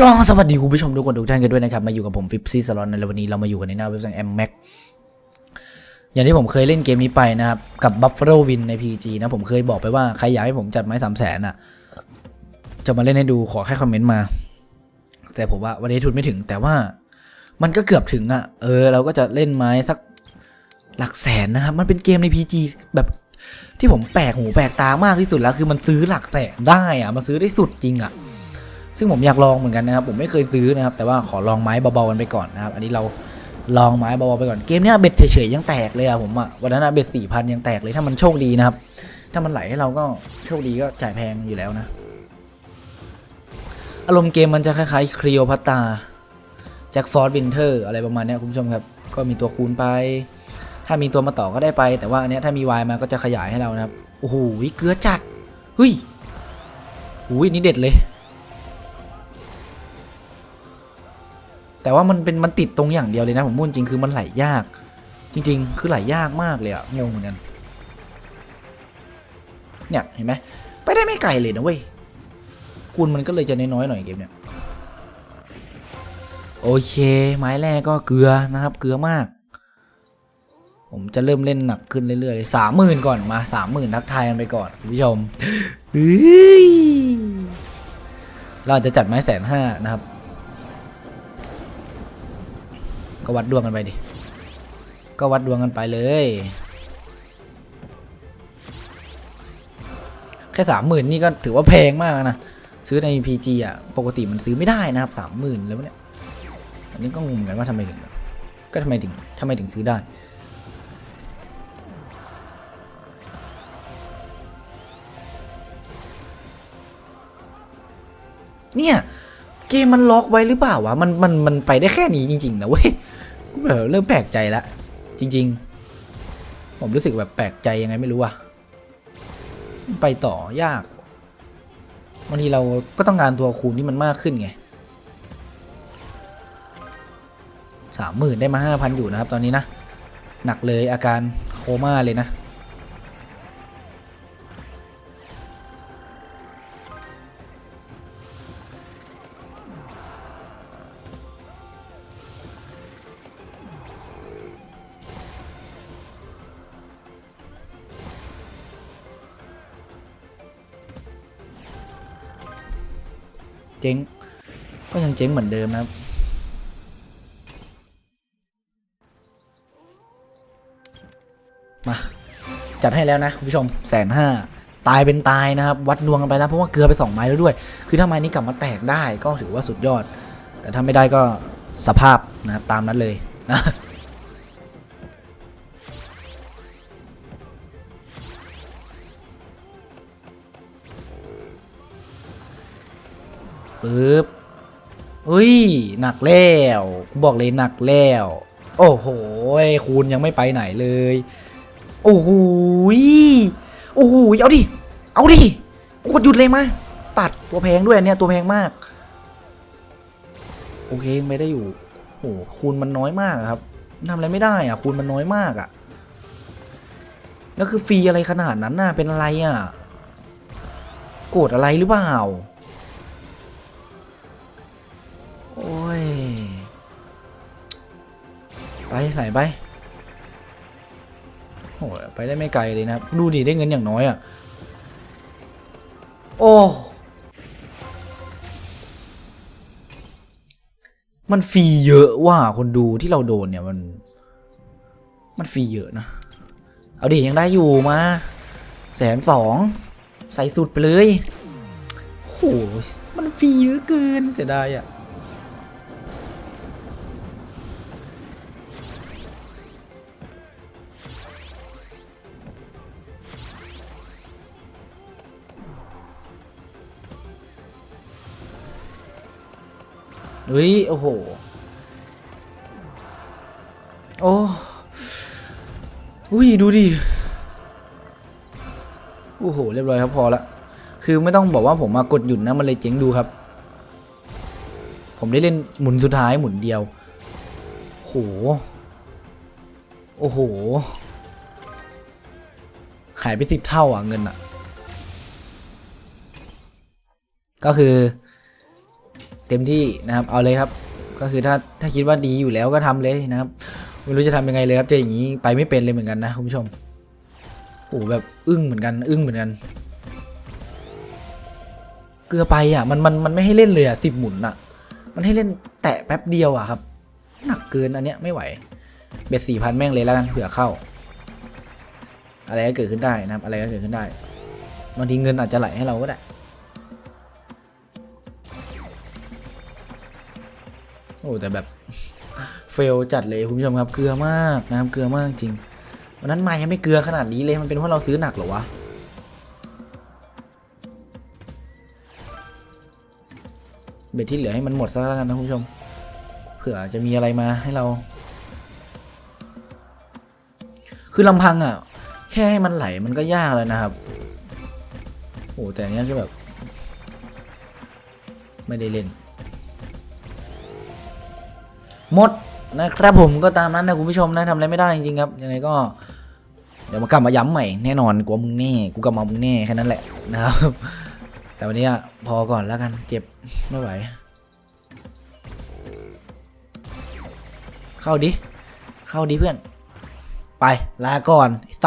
ก็สวัสดีคุณผู้ชมทุกคนทุกท่านกันด้วยนะครับ มาอยู่กับผมฟิปซี่สลอนในวันนี้เรามาอยู่กันในหน้าเว็บไซต์ M Max อย่างที่ผมเคยเล่นเกมนี้ไปนะครับ กับ Buffalo Win ใน PG นะ ผมเคยบอกไปว่า ใครอยากให้ผมจัดไม้สามแสนอะ จะมาเล่นให้ดูขอแค่คอมเมนต์มา แต่ผมว่าวันนี้ทุนไม่ถึง แต่ว่ามันก็เกือบถึงอะ เออ เราก็จะเล่นไม้สักหลักแสนนะครับ มันเป็นเกมใน PG แบบที่ผมแปลกหูแปลกตามากที่สุดแล้ว คือมันซื้อหลักแสนได้อะ มันซื้อได้สุดจริงอะ ซึ่งผมอยากลองเหมือนกันนะครับ ผมไม่เคยซื้อนะครับ แต่ว่าขอลองไม้เบาๆกันไปก่อนนะครับ อันนี้เราลองไม้เบาๆไปก่อน เกมเนี้ยเบ็ดเฉยๆยังแตกเลยอะผมอะวันนั้นอะเบ็ดสี่พันยังแตกเลยถ้ามันโชคดีนะครับ ถ้ามันไหลให้เราก็โชคดีก็จ่ายแพงอยู่แล้วนะ อารมณ์เกมมันจะคล้ายๆครีโอพัตตาแจ็คฟอร์ดวินเทอร์อะไรประมาณนี้คุณผู้ชมครับ ก็มีตัวคูณไป ถ้ามีตัวมาต่อก็ได้ไป แต่ว่าอันเนี้ยถ้ามีวายมาก็จะขยายให้เรานะครับ โอ้โหเกลือจัด เฮ้ยหูยนี่เด็ดเลย แต่ว่ามันเป็นมันติดตรงอย่างเดียวเลยนะผมพูดจริงคือมันไหลยาก จริง ๆ คือไหลยากมากเลยอะงงเหมือนกันเนี่ยเห็นไหมไปได้ไม่ไกลเลยนะเว้ยคูณมันก็เลยจะน้อยๆหน่อยเกมเนี่ยโอเค ไม้แรกก็เกลือนะครับ เกลือมาก ผมจะเริ่มเล่นหนักขึ้นเรื่อยๆสามหมื่นก่อนมาสามหมื่นทักทายกันไปก่อนคุณผู้ชมเฮ้ยเราจะจัดไม้แสนห้านะครับ ก็วัดดวงกันไปดิ ก็วัดดวงกันไปเลย แค่สามหมื่นนี่ก็ถือว่าแพงมากนะ ซื้อใน PG อะ ปกติมันซื้อไม่ได้นะครับสามหมื่นแล้วเนี่ย อันนี้ก็งงกันว่าทำไมถึง ก็ทำไมถึงทำไมถึงซื้อได้เนี่ย เกมมันล็อกไว้หรือเปล่าวะ มันมันมันไปได้แค่นี้จริงๆนะเว้ย แบบเริ่มแปลกใจละจริง ๆ ผมรู้สึกแบบแปลกใจยังไงไม่รู้อะไปต่อยากบางทีเราก็ต้องการตัวคูณที่มันมากขึ้นไงสามหมื่นได้มาห้าพันอยู่นะครับ ตอนนี้นะ หนักเลยอาการโคม่าเลยนะ เจ๊ง ก็ยังเจ๊งเหมือนเดิมนะครับ มา จัดให้แล้วนะคุณผู้ชมแสนห้าตายเป็นตายนะครับ วัดดวงกันไปแล้วเพราะว่าเกลือไปสองไม้แล้วด้วย คือถ้าไม้นี้กลับมาแตกได้ก็ถือว่าสุดยอด แต่ถ้าไม่ได้ก็สภาพนะครับตามนั้นเลยนะ ปึ๊บอุ้ยหนักแล้วกูบอกเลยหนักแล้ว โอ้โหคูณยังไม่ไปไหนเลย โอ้โหโอ้โหเอาดิ เอาดิกดหยุดเลยมา ตัดตัวแพงด้วยเนี่ยตัวแพงมาก โอเคไม่ได้อยู่โอ้โหคูณมันน้อยมากครับทำอะไรไม่ได้อะคูณมันน้อยมากอะแล้วคือฟรีอะไรขนาดนั้นน่ะเป็นอะไรอะโกรธอะไรหรือเปล่า ไปไหลไปโอ้ยไปได้ไม่ไกลเลยนะครับ ดูดิได้เงินอย่างน้อยอะ่ะ โอ้มันฟรีเยอะว่ะคนดูที่เราโดนเนี่ยมัน มันฟรีเยอะนะ เอาดิยังได้อยู่มาแสนสองใส่สุดไปเลยโอ้โหมันฟรีเยอะเกินเสียดายอะ เฮ้ย โอ้โห โอ้อุ้ย ดูดิ โอ้โห เรียบร้อยครับพอละ คือไม่ต้องบอกว่าผมมากดหยุดนะ มันเลยเจ๊งดูครับ ผมได้เล่นหมุนสุดท้ายหมุนเดียว โห โอ้โห หายไปสิบเท่าอะเงินอะ ก็คือ เต็มที่นะครับเอาเลยครับ ก็คือถ้าถ้าคิดว่าดีอยู่แล้วก็ทำเลยนะครับไม่รู้จะทำยังไงเลยครับเจออย่างนี้ไปไม่เป็นเลยเหมือนกันนะคุณผู้ชมโอ้โหแบบอึ้งเหมือนกัน อึ้งเหมือนกัน เกลือไปอะมันมันมันไม่ให้เล่นเลยอะสิบหมุนอะ มันให้เล่นแตะแป๊บเดียวอะครับ หนักเกินอันเนี้ยไม่ไหว เบ็ดสี่พันแม่งเลยแล้วกันเผื่อเข้า อะไรก็เกิดขึ้นได้นะครับ อะไรก็เกิดขึ้นได้บางทีเงินอาจจะไหลให้เราก็ได้ โอ้แต่แบบเฟลจัดเลยคุณผู้ชมครับเกลือมากนะครับเกลือมากจริงวันนั้นมายังไม่เกลือขนาดนี้เลยมันเป็นเพราะเราซื้อหนักเหรอวะเบ็ดที่เหลือให้มันหมดซะแล้วกันนะคุณผู้ชมเผื่อจะมีอะไรมาให้เรา คือลำพังอะ แค่ให้มันไหลมันก็ยากแล้วนะครับโอ้แต่เนี้ยก็แบบ ไม่ได้เล่น หมดนะครับผมก็ตามนั้นนะคุณผู้ชมนะทำอะไรไม่ได้จริงๆครับยังไงก็ เดี๋ยวมากลับมาย้ำใหม่แน่นอนกลัวมึงแน่กูกลับมามึงแน่แค่นั้นแหละนะครับแต่วันนี้อะพอก่อนแล้วกันเจ็บไม่ไหวเข้าดิ เข้าดิเพื่อน ไปลาก่อนไอ้สัส